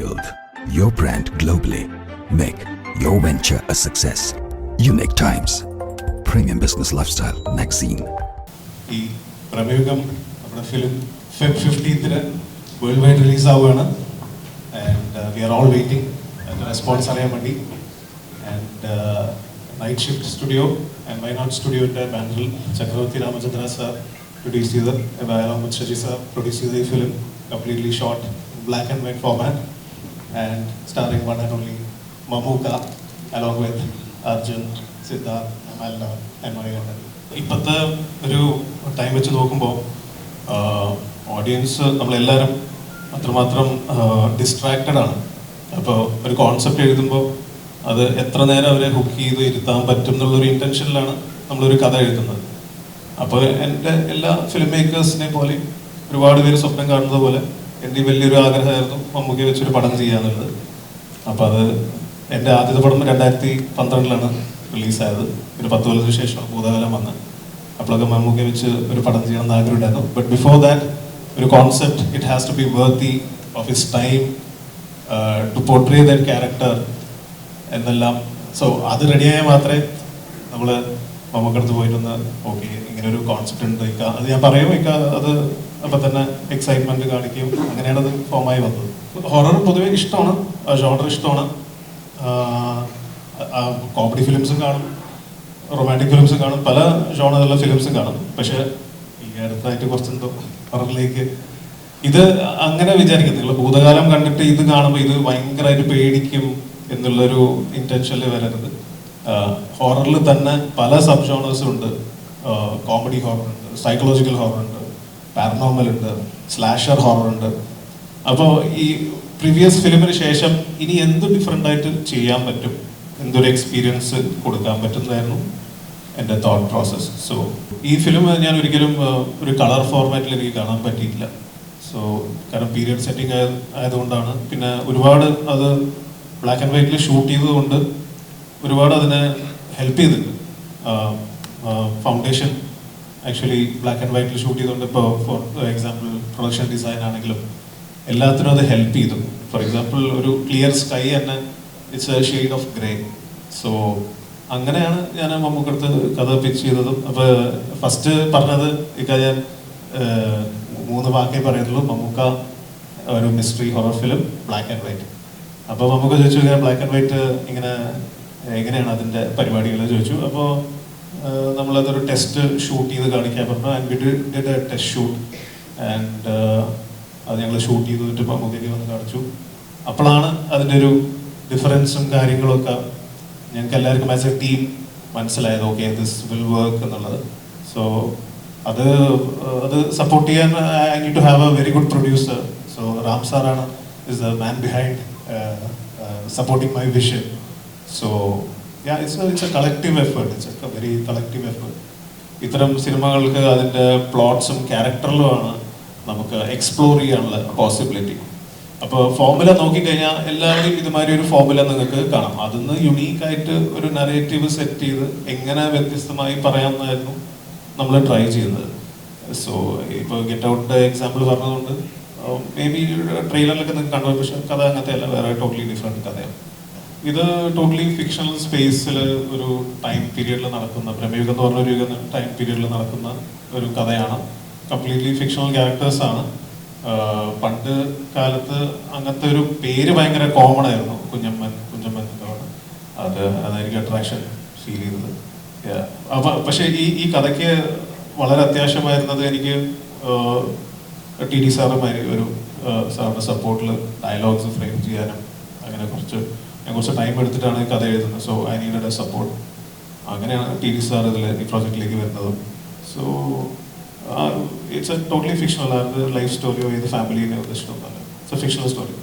Build your brand globally. Make your venture a success. Unique Times. Premium Business Lifestyle Magazine. ഈ പ്രമേയുഗം നമ്മുടെ film Feb ഫിഫ്റ്റീത്തിന് world wide release ആവുകയാണ് and we are all waiting response അറിയാൻ വേണ്ടി and night shift studio and Wayanad സ്റ്റുഡിയോന്റെ ബാനറിൽ Chakravarthy Ramachandra sir produce ചെയ്ത് ബാലോ Sasi sir produce ചെയ്ത ഈ film completely short black and white format and starring one and only Mamuka along with Arjun Siddharth Amalda and Manikandan ഇപ്പോഴത്തെ ഒരു time വെച്ച് നോക്കുമ്പോൾ audience നമ്മളെല്ലാവരും അത്രമാത്രം ഡിസ്ട്രാക്റ്റഡ് ആണ്. അപ്പോൾ ഒരു കോൺസെപ്റ്റ് എഴുതുമ്പോൾ അത് എത്ര നേരം അവരെ ഹുക്ക് ചെയ്ത് ഇരുത്താൻ പറ്റും എന്നുള്ളൊരു ഇന്റൻഷനിലാണ് നമ്മളൊരു കഥ എഴുതുന്നത്. അപ്പോൾ എന്റെ എല്ലാ ഫിലിം മേക്കേഴ്സിനെ പോലെ ഒരുപാട് പേര് സ്വപ്നം കാണുന്നത് പോലെ എന്റെ വലിയൊരു ആഗ്രഹമായിരുന്നു മമ്മൂക്കി വെച്ചൊരു പടം ചെയ്യാന്നുള്ളത് അപ്പോൾ അത് എന്റെ ആദ്യത്തെ പടം രണ്ടായിരത്തി പന്ത്രണ്ടിലാണ് റിലീസായത്. ഒരു പത്ത് കൊല്ലത്തിന് ശേഷം ഭൂതകാലം വന്ന് അപ്പോഴൊക്കെ മമ്മൂക്കെ വെച്ച് ഒരു പടം ചെയ്യണം എന്ന് ആഗ്രഹം ഉണ്ടായിരുന്നു ബട്ട് ബിഫോർ ദാറ്റ് ഒരു concept it has to be worthy of his time to portray that character എന്നെല്ലാം. സോ അത് റെഡിയായാൽ മാത്രമേ നമ്മൾ മമ്മൂക്കടുത്ത് പോയിട്ടൊന്ന് ഓക്കെ ഇങ്ങനെ ഒരു കോൺസെപ്റ്റ് ഉണ്ട്. ഇക്ക അത് ഞാൻ പറയും ഇക്ക അത് അപ്പം തന്നെ എക്സൈറ്റ്മെന്റ് കാണിക്കും. അങ്ങനെയാണ് അത് ഫോമായി വന്നത്. ഹൊറർ പൊതുവെ ഇഷ്ടമാണ്. ജോണർ ഇഷ്ടമാണ്. കോമഡി ഫിലിംസും കാണും. റൊമാന്റിക് ഫിലിംസും കാണും. പല ജോണറുള്ള ഫിലിംസും കാണും. പക്ഷെ ഈ അടുത്തായിട്ട് കുറച്ചെന്തോ ഹൊററിലേക്ക് ഇത് അങ്ങനെ വിചാരിക്കും നിങ്ങൾ ഭൂതകാലം കണ്ടിട്ട് ഇത് കാണുമ്പോൾ ഇത് ഭയങ്കരമായിട്ട് പേടിക്കും എന്നുള്ളൊരു ഇന്റൻഷനിൽ വരരുത്. ഹൊററിൽ തന്നെ പല സബ് ജോണേഴ്സും ഉണ്ട് കോമഡി ഹൊറർ ഉണ്ട് സൈക്കോളജിക്കൽ ഹൊറർ ഉണ്ട് പാരനോമൽ ഉണ്ട് സ്ലാഷർ ഹൊറർ ഉണ്ട്. അപ്പോൾ ഈ പ്രീവിയസ് ഫിലിമിന് ശേഷം ഇനി എന്ത് ഡിഫറെന്റ് ആയിട്ട് ചെയ്യാൻ പറ്റും? എന്തൊരു എക്സ്പീരിയൻസ് കൊടുക്കാൻ പറ്റുന്നതായിരുന്നു എന്റെ തോട്ട് പ്രോസസ്സ് സോ ഈ ഫിലിം ഞാൻ ഒരിക്കലും ഒരു കളർ ഫോർമാറ്റിൽ എനിക്ക് കാണാൻ പറ്റിയിട്ടില്ല. സോ കാരണം പീരിയഡ് സെറ്റിംഗ് ആയതുകൊണ്ടാണ്. പിന്നെ ഒരുപാട് അത് ബ്ലാക്ക് ആൻഡ് വൈറ്റിൽ ഷൂട്ട് ചെയ്തതുകൊണ്ട് ഒരുപാട് അതിനെ ഹെൽപ്പ് ചെയ്തിട്ടുണ്ട്. ഫൗണ്ടേഷൻ ആക്ച്വലി ബ്ലാക്ക് ആൻഡ് വൈറ്റിൽ ഷൂട്ട് ചെയ്തുകൊണ്ട് ഇപ്പോൾ ഫോർ എക്സാമ്പിൾ പ്രൊഡക്ഷൻ ഡിസൈൻ ആണെങ്കിലും എല്ലാത്തിനും അത് ഹെൽപ്പ് ചെയ്തു. ഫോർ എക്സാമ്പിൾ ഒരു ക്ലിയർ സ്കൈ തന്നെ it's a shade of grey so അങ്ങനെയാണ് ഞാൻ മമ്മൂക്കടുത്ത് കഥ പിച്ച് ചെയ്തതും. അപ്പോൾ ഫസ്റ്റ് പറഞ്ഞത് ഇക്ക ഞാൻ മൂന്ന് വാക്കേ പറയുന്നുള്ളൂ മമ്മൂക്ക ഒരു mystery horror film black and white അപ്പോൾ മമ്മൂക്ക ചോദിച്ചു ഇങ്ങനെ ബ്ലാക്ക് ആൻഡ് വൈറ്റ് ഇങ്ങനെ എങ്ങനെയാണ് അതിന്റെ പരിപാടികൾ ചോദിച്ചു. അപ്പോൾ നമ്മളതൊരു ടെസ്റ്റ് ഷൂട്ട് ചെയ്ത് കാണിക്കാൻ പറഞ്ഞു. And we did a test shoot and അത് ഞങ്ങൾ ഷൂട്ട് ചെയ്ത് ചെയ്തിട്ട് മമ്മൂക്കയ്ക്ക് വന്ന് കാണിച്ചു. അപ്പോഴാണ് അതിന്റെ ഒരു ഡിഫറൻസും കാര്യങ്ങളൊക്കെ ഞങ്ങൾക്ക് എല്ലാവർക്കും ആസ് എ ടീം മനസ്സിലായത്. ഓക്കെ ദിസ് വിൽ വർക്ക് എന്നുള്ളത്. സോ അത് അത് സപ്പോർട്ട് ചെയ്യാൻ I need to have a very good producer so Ram സാറാണ് is the man behind supporting my vision so it's it's a collective effort it's a very collective effort ഇത്തരം സിനിമകൾക്ക് അതിന്റെ പ്ലോട്ട്സും ക്യാരക്ടറിലുമാണ് നമുക്ക് explore ചെയ്യാനുള്ള possibility അപ്പോൾ formula നോക്കിക്കഴിഞ്ഞാൽ എല്ലാവരും ഇതുമാതിരി ഒരു ഫോർമുല നിങ്ങൾക്ക് കാണാം. അതിന്ന് യുണീക്ക് ആയിട്ട് ഒരു നറേറ്റീവ് സെറ്റ് ചെയ്ത് എങ്ങനെ വ്യത്യസ്തമായി പറയാമെന്നായിരുന്നു നമ്മൾ ട്രൈ ചെയ്യുന്നത്. സോ ഇപ്പോൾ ഗെറ്റ് ഔട്ട് എക്സാമ്പിൾ പറഞ്ഞതുകൊണ്ട് മേ ബി ട്രെയിലറിലൊക്കെ നിങ്ങൾക്ക് കണ്ടു പക്ഷേ കഥ അങ്ങനത്തെ അല്ല. വേറെ ടോട്ടലി ഡിഫറെന്റ് കഥയാണ്. ഇത് ടോട്ടലി ഫിക്ഷണൽ സ്പേസിൽ ഒരു ടൈം പീരീഡിൽ നടക്കുന്ന പ്രമേയുഗം എന്ന് പറഞ്ഞ ഒരു ടൈം പീരീഡിൽ നടക്കുന്ന ഒരു കഥയാണ്. കംപ്ലീറ്റ്ലി ഫിക്ഷണൽ ക്യാരക്ടേഴ്സ് ആണ്. പണ്ട് കാലത്ത് അങ്ങനത്തെ ഒരു പേര് ഭയങ്കര കോമൺ ആയിരുന്നു. കുഞ്ഞമ്മൻ കുഞ്ഞമ്മൻ എന്നുള്ളതാണ് അത് അതായിരിക്കും അട്രാക്ഷൻ ഫീൽ ചെയ്തത്. പക്ഷേ ഈ ഈ കഥയ്ക്ക് വളരെ അത്യാവശ്യമായിരുന്നത് എനിക്ക് ടി ഡി സാറുമാര് ഒരു സാറിന്റെ സപ്പോർട്ടിൽ ഡയലോഗ്സ് ഫ്രെയിം ചെയ്യാനും അങ്ങനെ കുറച്ച് ഞാൻ കുറച്ച് ടൈം എടുത്തിട്ടാണ് കഥ എഴുതുന്നത്. So I need a support അങ്ങനെയാണ് ടി ഡി സാർ ഇതിൽ ഈ പ്രോജക്റ്റിലേക്ക് വരുന്നത്. So it's a totally fictional അത് ലൈഫ് സ്റ്റോറിയോ ഏത് ഫാമിലിനെ ഇഷ്ടമൊന്നുമല്ല ഇറ്റ്സ് എ ഫിക്ഷണൽ സ്റ്റോറി